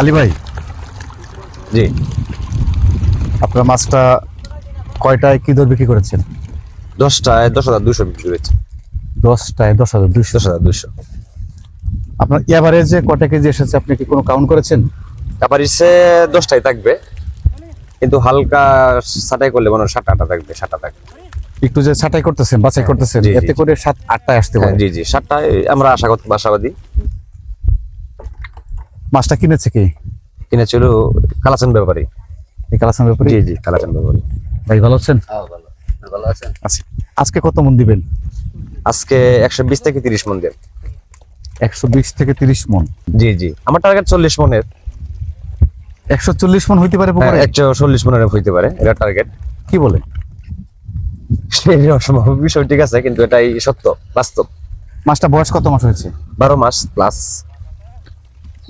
আলী ভাই। জি। আপনার মাছটা কয়টায় কি দর বিক্রি করেছেন? দশটায় দশ হাজার দুশো বিক্রি হয়েছে দশটায় দশ হাজার দুইশো। দশ হাজার দুশো আপনার এভারেজে কটা কেজি এসেছে আপনি কি কোনো কাউন্ট করেছেন? ইসে দশটায় থাকবে। কিন্তু হালকা সাটাই করলে মনে হয় সাত আটটা থাকবে সাতটা থাকবে। একটু যে ছাটাই করতেছেন বাছাই করতেছেন জি, জি, এতে করে সাত আটটায় আসতে হ্যাঁ, পারে। জি জি সাতটায় আমরা আশা করতে আশাবাদী মাছটা কিনেছে কি? কিনেছিল কালাচান ব্যাপারী। এই কালাসান ব্যাপারে? জি জি কালাচান ব্যাপারী। ভাই ভালো আছেন? ভালো। আছেন? আচ্ছা আজকে কত মন দিবেন? আজকে একশো বিশ থেকে তিরিশ মন দেব একশো বিশ থেকে তিরিশ মন? জি জি। আমার টার্গেট চল্লিশ মনের। একশো চল্লিশ মন হইতে পারে একশো চল্লিশ মনের হইতে পারে এটা টার্গেট কি বলে? অসম্ভব বিষয় ঠিক আছে কিন্তু এটাই সত্য বাস্তব। মাছটা বয়স কত মাস হয়েছে? বারো মাস প্লাস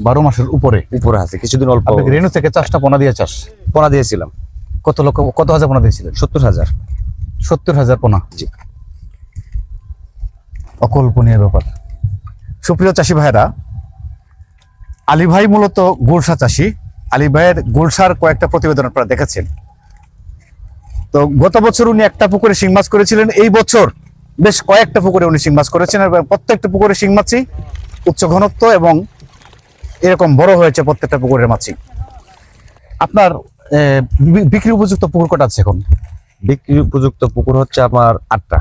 বারো মাসের উপরে। উপরে আছে কিছুদিন অল্প রেণু থেকে চাষটা পোনা দিয়ে চাষ? পোনা দিয়েছিলাম। কত লক্ষ কত হাজার পোনা দিয়েছিলেন? সত্তর হাজার। সত্তর হাজার পোনা? জি। অকল্পনীয় ব্যাপার। সুপ্রিয় চাষি ভাইরা আলী ভাই মূলত গোলসা চাষি। আলী ভাইয়ের গোলসার কয়েকটা প্রতিবেদন আপনারা দেখেছেন। তো গত বছর উনি একটা পুকুরে শিং মাছ করেছিলেন এই বছর বেশ কয়েকটা পুকুরে উনি শিং মাছ করেছেন এবং প্রত্যেকটা পুকুরে শিং মাছই উচ্চ ঘনত্ব এবং এরকম বড় হয়েছে প্রত্যেকটা পুকুরের মাছই আপনার বিক্রি উপযুক্ত পুকুর কটা আছে এখন? বিক্রি উপযুক্ত পুকুর হচ্ছে আমার আটটা।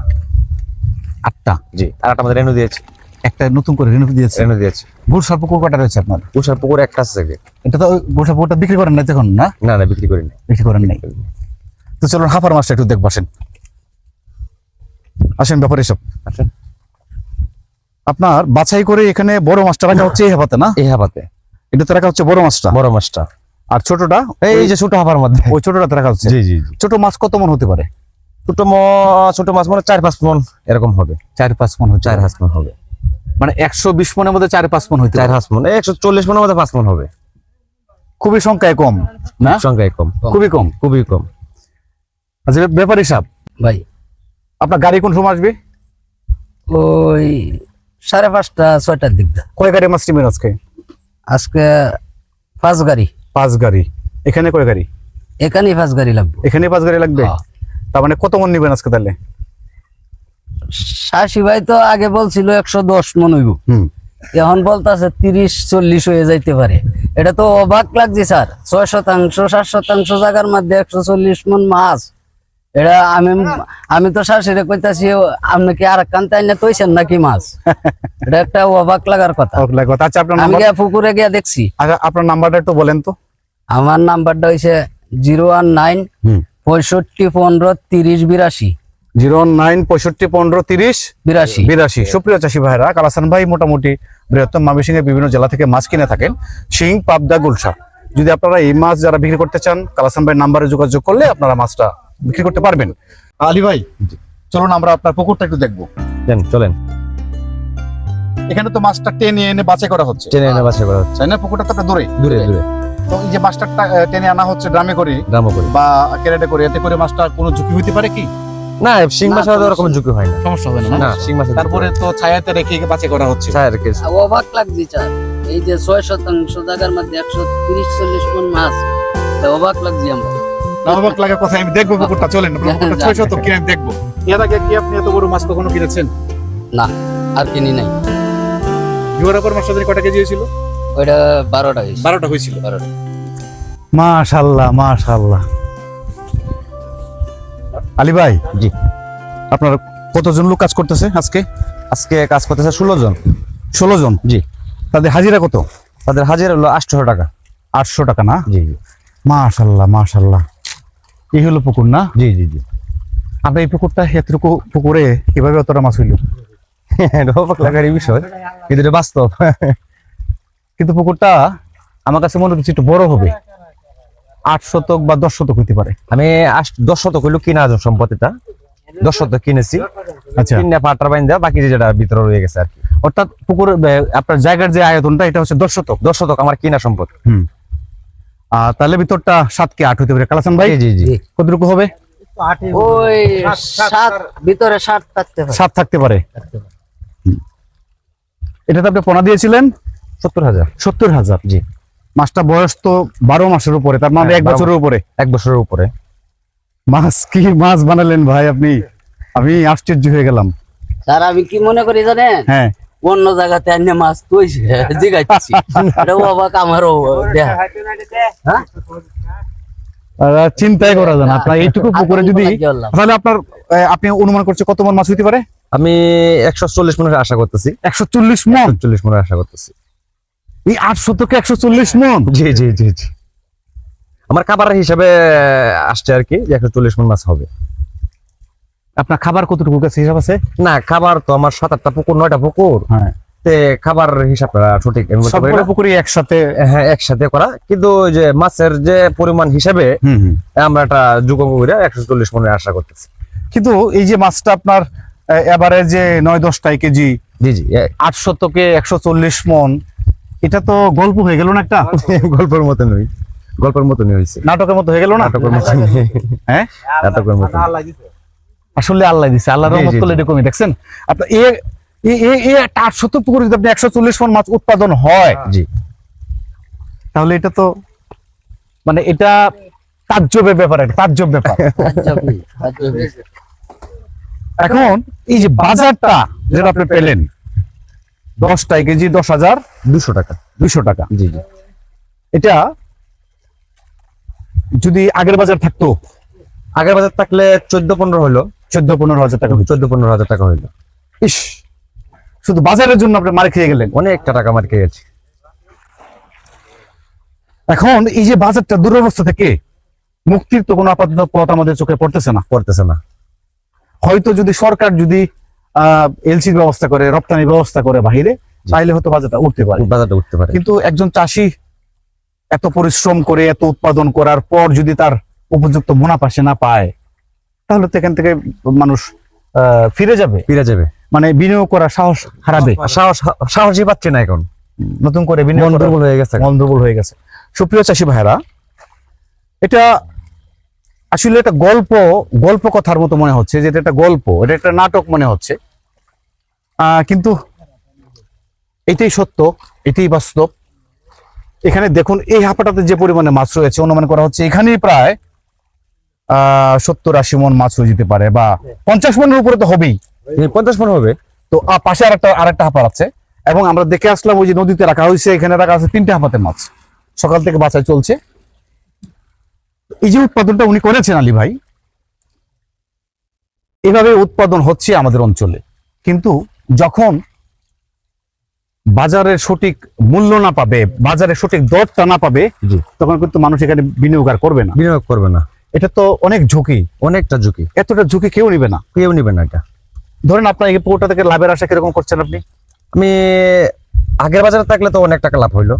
আটটা? জি আর একটা আমাদের রেনু দিয়েছে। একটা নতুন করে রেনু দিয়েছে? রেনু দিয়েছে। গুলশার পুকুর কটা রয়েছে আপনার? উষার পুকুর একটা আছে এটা তো গোটা পুকুরটা বিক্রি করেন না তখন না? না না বিক্রি করিনি। বিক্রি করেন নাই। তো চলুন হাফার মাছটা একটু দেখব আসেন। আসেন ব্যাপারে সব আচ্ছা আপনার বাছাই করে এখানে বড় মাছটা রাখা হচ্ছে এই হাফাতে না? এই হাবাতে এটাতে রাখা হচ্ছে বড় মাছটা? বড় মাছটা। আর ছোটটা? এই যে ছোট হাবার মধ্যে। ওই ছোটটাতে রাখা হচ্ছে? জি জি ছোট মাছ কত মন হতে পারে? ছোট ম ছোট মাছ মানে চার পাঁচ মন এরকম হবে। চার পাঁচ মন চার হাঁস মন হবে। মানে একশো বিশ মনের মধ্যে চার পাঁচ মন হইতে চার হাঁস মন। একশো চল্লিশ মনের মধ্যে পাঁচ মন হবে। খুবই সংখ্যায় কম না? সংখ্যায় কম। খুবই কম? খুবই কম। আচ্ছা ব্যাপারী সাহেব ভাই। আপনার গাড়ি কোন সময় আসবে? ওই সাড়ে পাঁচটা ছয়টার দিক দা কয় গাড়ি মাছ নেবেন আজকে? আজকে পাঁচ গাড়ি। পাঁচ গাড়ি। এখানে কয় গাড়ি? এখানেই পাঁচ গাড়ি লাগবে। এখানে পাঁচ গাড়ি লাগবে? হ্যাঁ। তার মানে কত মন নেবেন আজকে তাহলে? শাশি ভাই তো আগে বলছিল একশো দশ মন হইব। এখন বলতাছে তিরিশ চল্লিশ হয়ে যাইতে পারে। এটা তো অবাক লাগছে স্যার। ছয় শতাংশ সাত শতাংশ জায়গার মধ্যে একশো চল্লিশ মন মাছ। এটা আমি আমি তো শাশুড়ি কইতাছি আপনি কি আর কান্তে আইনে তৈছেন নাকি মাছ? এটা একটা অবাক লাগার কথা। ওকে, লাগবে। আচ্ছা আপনার আমি গিয়া পুকুরে গিয়া দেখছি। আচ্ছা আপনার নাম্বারটা একটু বলেন তো। আমার নাম্বারটা হয়েছে জিরো ওয়ান নাইন পঁয়ষট্টি পনেরো তিরিশ বিরাশি। জিরো নাইন পঁয়ষট্টি পনেরো তিরিশ বিরাশি। বিরাশি। সুপ্রিয় চাষি ভাইরা কালাসান ভাই মোটামুটি বৃহত্তম বিভিন্ন জেলা থেকে মাছ কিনে থাকেন। শিং পাবদা গুলশা। যদি আপনারা এই মাছ যারা বিক্রি করতে চান কালাসান ভাই নাম্বারে যোগাযোগ করলে আপনারা মাছটা বিক্রি করতে পারবেন? আলী ভাই চলুন আমরা আপনার পুকুরটা একটু দেখব। চলেন। এখানে তো মাছটা টেনে এনে বাছাই করা হচ্ছে। ট্রেনে এনে বাসা করা হচ্ছে। তাই না? পুকুরটা তো একটা দূরে। দূরে দূরে। তো এই যে মাছটা টেনে আনা হচ্ছে ড্রামে করে গ্রামও করি। বা ক্যারেটে করে এতে করে মাছটা কোনো ঝুঁকি হইতে পারে কি? না শিং মাছ না, ওরকম ঝুঁকি হয় না। সমস্যা হবে না শিং মাছ তারপরে তো ছায়াতে রেখে বাছাই করা হচ্ছে। ছায়ের কেস অবাক লাগছে স্যার। এই যে ছয় শতাংশ জায়গার মধ্যে একশো তিরিশ চল্লিশ মন মাছ। তা অবাক লাগছে আমরা। অবাক লাগার কথা আমি দেখব পুকুরটা চলেন পুকুরটা ছয় শতক কিনে আমি দেখব। এর আগে কি আপনি এত বড় মাছ কখনো কিনেছেন? না আর কিনি নাই। মাছ সাথে কটা কেজি হয়েছিল? ওইটা বারোটা হয়েছে। বারোটা হয়েছিল? বারোটা। মাশাল্লাহ মাশাল্লাহ। আলী ভাই জি। আপনার কতজন লোক কাজ করতেছে আজকে? আজকে কাজ করতেছে ষোলো জন। ষোলো জন? জি। তাদের হাজিরা কত? তাদের হাজিরা হলো আটশো টাকা। আটশো টাকা না? জি জি। মাশাল্লাহ মাশাল্লাহ। এই হলো পুকুর না? জি জি জি। আমরা এই পুকুরটা এতটুকু পুকুরে কীভাবে অতটা মাছ হইল। এটা অবাক লাগার বিষয় কিন্তু এটা বাস্তব। কিন্তু পুকুরটা আমার কাছে মনে হচ্ছে একটু বড় হবে। আট শতক বা দশ শতক হইতে পারে। আমি দশ শতক হইল কিনা সম্পত্তিটা দশ শতক কিনেছি। আচ্ছা। কিনে পাটার বাইন দেওয়া বাকি যেটা ভিতরে রয়ে গেছে আর কি। অর্থাৎ পুকুর আপনার জায়গার যে আয়তনটা এটা হচ্ছে দশ শতক। দশ শতক আমার কিনা সম্পদ। হুম। তাহলে ভিতরটা সাত কে আট হইতে পারে। কালাসান ভাই জি জি কতটুকু হবে? ওই সাত ভিতরে সাত থাকতে পারে। সাত থাকতে পারে। এটাতে আপনি পোনা দিয়েছিলেন? সত্তর হাজার। সত্তর হাজার। জি। মাছটা বয়স তো বারো মাসের উপরে তার মানে হ্যাঁ, এক বছরের উপরে। এক বছরের উপরে। মাছ কি মাছ বানালেন ভাই আপনি? আমি আশ্চর্য হয়ে গেলাম। স্যার আমি কি মনে করি জানেন? হ্যাঁ। অন্য জায়গাতে আন্য মাছ তুইছে জিগাইছি এটা অবাক আমারও দেখা চিন্তাই করা যায় না আপনার এইটুকু পুকুরে যদি। তাহলে আপনার আপনি অনুমান করছে কত মন মাছ হইতে পারে? আমি একশো চল্লিশ মনের আশা করতেছি। একশো চল্লিশ মন? চল্লিশ মনের আশা করতেছি। এই আটশো থেকে একশো চল্লিশ মন? জি জি জি জি। আমার খাবারের হিসাবে আসছে আর কি একশো চল্লিশ মন মাছ হবে। আপনার খাবার কতটুকু কাছে হিসাব আছে না খাবার তো আমার সাত আটটা পুকুর নয়টা পুকুর হ্যাঁ খাবার হিসাব সঠিক। পুকুরি একসাথে হ্যাঁ একসাথে করা কিন্তু ওই যে মাছের যে পরিমাণ হিসাবে আমরা একটা যুগ করে একশো চল্লিশ মনের আশা করতেছি কিন্তু এই যে মাছটা আপনার এবারে যে নয় দশটাই কেজি জি জি আটশো থেকে একশো চল্লিশ মন এটা তো গল্প হয়ে গেল না একটা গল্পের মতনই গল্পের মতনই হয়েছে নাটকের মতো হয়ে গেল না নাটকের মতন হ্যাঁ নাটকের মতন আসলে আল্লাহ দিছে। আল্লাহ রহমত করলে। এরকমই দেখছেন? আপনার এ এ- এ- এ একটা আটশো পুকুরে যদি আপনি একশো চল্লিশ মন মাছ উৎপাদন হয় জি। তাহলে এটা তো মানে এটা তাজ্জবের ব্যাপার একটা তাজ্জব ব্যাপার। এখন এই যে বাজারটা যেটা আপনি পেলেন দশটায় কেজি দশ হাজার দুশো টাকা দুইশো টাকা। জি জি। এটা যদি আগের বাজার থাকতো? আগের বাজার থাকলে চোদ্দ পনেরো হইল চোদ্দ পনেরো হাজার টাকা চোদ্দ পনেরো হাজার টাকা হইল। ইস শুধু বাজারের জন্য আপনি মার খেয়ে গেলেন? অনেকটা টাকা মার খেয়ে গেছি। এখন এই যে বাজারটা দুরবস্থা থেকে মুক্তির তো কোনো আপাতত পথ আমাদের চোখে পড়তেছে না। পড়তেছে না। হয়তো যদি সরকার যদি এলসির ব্যবস্থা করে রপ্তানি ব্যবস্থা করে বাহিরে তাইলে হয়তো বাজারটা উঠতে পারে। বাজারটা উঠতে পারে। কিন্তু একজন চাষি এত পরিশ্রম করে এত উৎপাদন করার পর যদি তার উপযুক্ত মুনাফা সে না পায় তাহলে তো এখান থেকে মানুষ ফিরে যাবে। ফিরে যাবে। মানে বিনিয়োগ করার সাহস হারাবে। সাহস সাহসই পাচ্ছে না এখন। নতুন করে বিনিয়োগ দুর্বল হয়ে গেছে দুর্বল হয়ে গেছে। সুপ্রিয় চাষি ভাইরা এটা আসলে একটা গল্প গল্প কথার মতো মনে হচ্ছে যে এটা একটা গল্প এটা একটা নাটক মনে হচ্ছে। আহ, কিন্তু এটাই সত্য এটাই বাস্তব। এখানে দেখুন এই হাঁপাটাতে যে পরিমাণে মাছ রয়েছে অনুমান করা হচ্ছে এখানেই প্রায় সত্তর আশি মন মাছ হয়ে যেতে পারে বা পঞ্চাশ মনের উপরে তো হবেই। পঞ্চাশ মন হবে। তো পাশে আরেকটা আরেকটা হাঁপার আছে। এবং আমরা দেখে আসলাম ওই যে নদীতে রাখা হয়েছে এখানে রাখা আছে তিনটে হাঁপাতের মাছ। সকাল থেকে বাছাই চলছে। এই যে উৎপাদনটা উনি করেছেন আলী ভাই এভাবে উৎপাদন হচ্ছে আমাদের অঞ্চলে। কিন্তু যখন বাজারের সঠিক মূল্য না পাবে বাজারের সঠিক দরটা না পাবে তখন কিন্তু মানুষ এখানে বিনিয়োগ আর করবে না। বিনিয়োগ করবে না। এটা তো অনেক ঝুঁকি অনেকটা ঝুঁকি। এতটা ঝুঁকি কেউ নিবে না। কেউ নিবে না এটা। ধরেন আপনার এই পুকুরটা থেকে লাভের আশা কীরকম করছেন আপনি? আমি আগের বাজারে থাকলে তো অনেক টাকা লাভ হইল।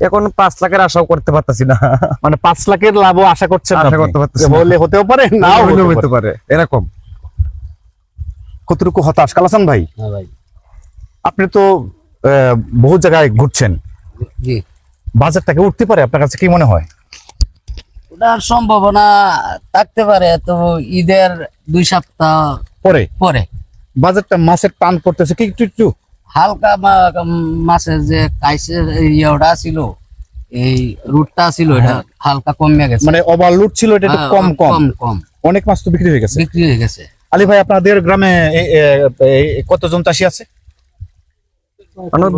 এখন পাঁচ লাখের আশাও করতে পারতাছি না। মানে পাঁচ লাখের লাভও আশা করছেন আশা করতে পারতেছি। হলে হতেও পারে নাও হতে পারে। এরকম। কতটুকু হতাশ? কালাসান ভাই? হ্যাঁ ভাই। আপনি তো আহ, বহু জায়গায় ঘুরছেন। জি। বাজারটাকে উঠতে পারে আপনার কাছে কি মনে হয়? ওটার সম্ভাবনা থাকতে পারে তো ঈদের দুই সপ্তাহ পরে? পরে। বাজারটা মাছের টান করতেছে কি একটু একটু? হালকা মাছের যে কাইসের ইয়েটা ছিল এই রুটটা ছিল এটা হালকা কমে গেছে। মানে ওভারলোড ছিল এটা একটু হ্যাঁ, কম কম। কম অনেক মাছ তো বিক্রি হয়ে গেছে। বিক্রি হয়ে গেছে। আলী ভাই আপনাদের গ্রামে কতজন চাষি আছে?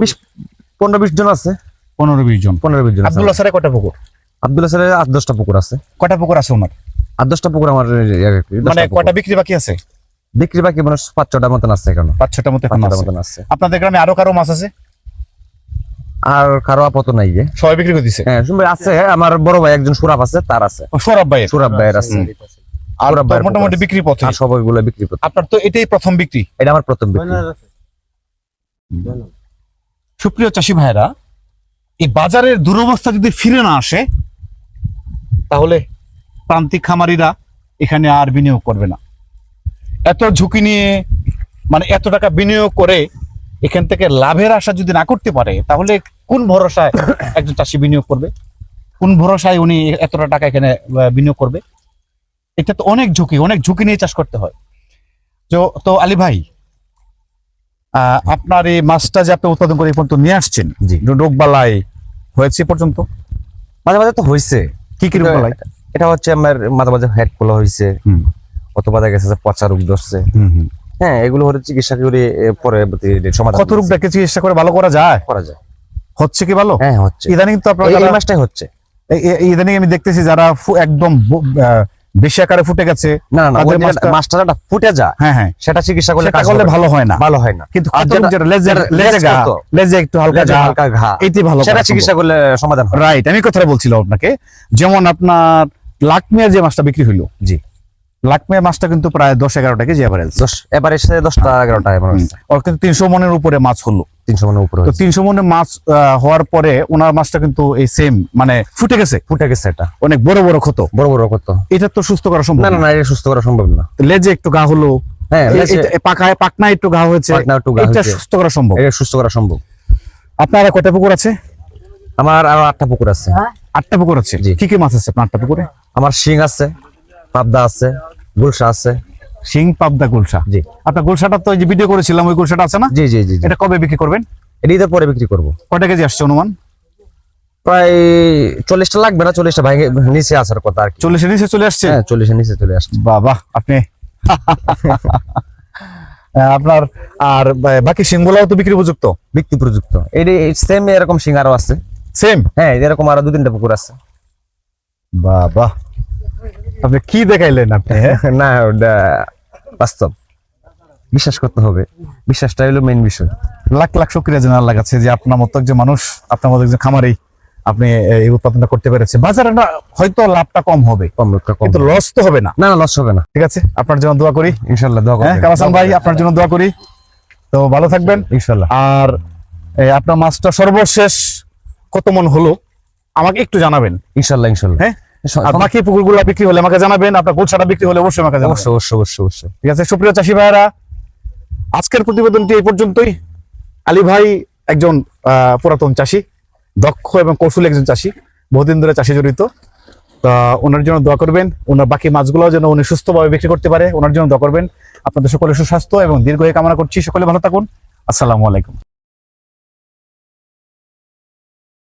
বিশ পনেরো বিশ জন আছে। পনেরো বিশ জন। পনেরো বিশ জন আব্দুল্লাহ স্যারের কটা পুকুর? আব্দুল্লাহ স্যারের আট দশটা পুকুর আছে। কটা পুকুর আছে ওনার? আট দশটা পুকুর আমার মানে। কটা বিক্রি বাকি আছে? বিক্রি বাকি মানে পাঁচ ছটা মতন আছে এখন। পাঁচ ছটার মতো। মতন আছে। আপনাদের গ্রামে আরও কারও মাছ আছে? আর কারও আপত নাই যে সবাই বিক্রি করে দিছে? হ্যাঁ শুনবে আছে আমার বড় ভাই একজন সুরাব আছে তার আছে। সৌরভ ভাইয়ের? সুরাব ভাইয়ের আছে। আর মোটামুটি বিক্রি পথে। আর সবাইগুলো বিক্রি করতে আপনার তো এটাই প্রথম বিক্রি। এটা আমার প্রথম বিক্রি। সুপ্রিয় চাষি ভাইরা এই বাজারের দুরবস্থা যদি ফিরে না আসে, তাহলে প্রান্তিক খামারিরা এখানে আর বিনিয়োগ করবে না। এত ঝুঁকি নিয়ে মানে এত টাকা বিনিয়োগ করে এখান থেকে লাভের আশা যদি না করতে পারে, তাহলে কোন ভরসায় একজন চাষি বিনিয়োগ করবে? কোন ভরসায় উনি এতটা টাকা এখানে বিনিয়োগ করবে? এটা তো অনেক ঝুঁকি অনেক ঝুঁকি নিয়ে চাষ করতে হয়। তো তো আলী ভাই আপনার এই মাছটা যে আপনি উৎপাদন করে পর্যন্ত নিয়ে আসছেন রোগ বালাই হয়েছে পর্যন্ত? মাঝে মাঝে তো হয়েছে। কি কি রোগ বালাই? এটা হচ্ছে আমার মাঝে মাঝে হেড খোলা হয়েছে অথবা দেখা গেছে পচা রোগ ধরছে। হ্যাঁ এগুলো হলে চিকিৎসা করে পরে সমাধান কত রোগটাকে চিকিৎসা করে ভালো করা যায়? করা যায়। হচ্ছে কি ভালো? হ্যাঁ হচ্ছে। ইদানিং তো আপনার এই- মাসটাই হচ্ছে। ইদানিং আমি দেখতেছি যারা একদম বেশি আকারে ফুটে গেছে না না, যে মাছটা- ফুটে যায় হ্যাঁ হ্যাঁ। সেটা চিকিৎসা করলে করলে ভালো হয় না। ভালো হয় না। কিন্তু লেজে একটু হালকা ঘা হালকা ঘা এটি ভালো সেটা চিকিৎসা করলে সমাধান রাইট আমি কথাটা বলছিলাম আপনাকে যেমন আপনার লাকমিয়া যে মাছটা বিক্রি হইল জি। লাকমিয়া মাছটা কিন্তু প্রায় দশ এগারো টাকা যে এভারেজ দশ এবার এসে দশটা এগারোটা ওর কিন্তু তিনশো মনের উপরে মাছ হলো। তিনশো মনের উপরে তো তিনশো মনের মাছ হওয়ার পরে ওনার মাছটা কিন্তু এই সেম মানে ফুটে গেছে। ফুটে গেছে এটা। অনেক বড় বড় ক্ষত। বড় বড় কত এটা তো সুস্থ করা সম্ভব না না না। না এটা সুস্থ করা সম্ভব না। লেজে একটু ঘা হলো। হ্যাঁ এ- লেজে- এটা- পাকায় পাকনা একটু ঘা হয়েছে। একটু ঘা এটা সুস্থ করা সম্ভব। এটা সুস্থ করা সম্ভব। আপনার কয়টা পুকুর আছে? আমার আরও আটটা পুকুর আছে। আটটা পুকুর আছে? কি কি মাছ আছে আপনার আটটা পুকুরে? আমার শিং আছে পাবদা আছে গুলশা আছে। শিং পাবদা গুলশা। জি। আপনার গুলশাটা তো যে ভিডিও করেছিলাম ওই গুলশাটা আছে না? জি জি জি। এটা কবে বিক্রি করবেন? এটা ঈদের পরে বিক্রি করব। কয়টা কেজি আসছে অনুমান? প্রায় চল্লিশটা লাগবে না চল্লিশটা ভাঙে নিচে আসার কথা আর চল্লিশের নিচে চলে আসছে? হ্যাঁ চল্লিশের নিচে চলে আসছে। বাবা আপনি। আপনার আর বাকি শিংগুলাও তো বিক্রি উপযুক্ত? বিক্রি প্রযুক্ত এটি সেম এরকম সিং আরও আছে। সেম হ্যাঁ এরকম আরও দু তিনটা পুকুর আছে। বাবা। আপনি কি দেখাইলেন আপনি হ্যাঁ? না ওটা বাস্তব। বিশ্বাস করতে হবে। বিশ্বাসটা হলো মেইন বিষয়। লাখ লাখ শুক্রিয়া জানার লাগাচ্ছে যে আপনার মতো একজন মানুষ আপনার মতো একজন খামারি আপনি এই উৎপাদনটা করতে পেরেছেন। বাজারে না হয়তো লাভটা কম হবে। কম লোকটা কম কিন্তু লস তো হবে না। না না লস হবে না। ঠিক আছে? আপনার জন্য দোয়া করি। ইনশাল্লাহ দোয়া হ্যাঁ করবেন কালাসান ভাই আপনার জন্য দোয়া করি। তো ভালো থাকবেন। ইনশাল্লাহ আর এই আপনার মাছটা সর্বশেষ কত মন হলো আমাকে একটু জানাবেন। ইনশাল্লাহ ইনশাল্লাহ হ্যাঁ? আর বাকি পুকুরগুলো বিক্রি হলে আমাকে জানাবেন আপনার গোলছাটা বিক্রি হলে অবশ্যই আমাকে অবশ্যই অবশ্যই অবশ্যই অবশ্যই। ঠিক আছে সুপ্রিয় চাষি ভাইরা আজকের প্রতিবেদনটি এই পর্যন্তই। আলী ভাই একজন পুরাতন চাষি দক্ষ এবং কৌশলী একজন চাষি বহুদিন ধরে চাষি জড়িত। তা ওনার জন্য দোয়া করবেন ওনার বাকি মাছগুলো যেন উনি সুস্থভাবে বিক্রি করতে পারে ওনার জন্য দোয়া করবেন। আপনাদের সকলের সুস্বাস্থ্য এবং দীর্ঘ কামনা করছি সকলে ভালো থাকুন। আসসালামু আলাইকুম।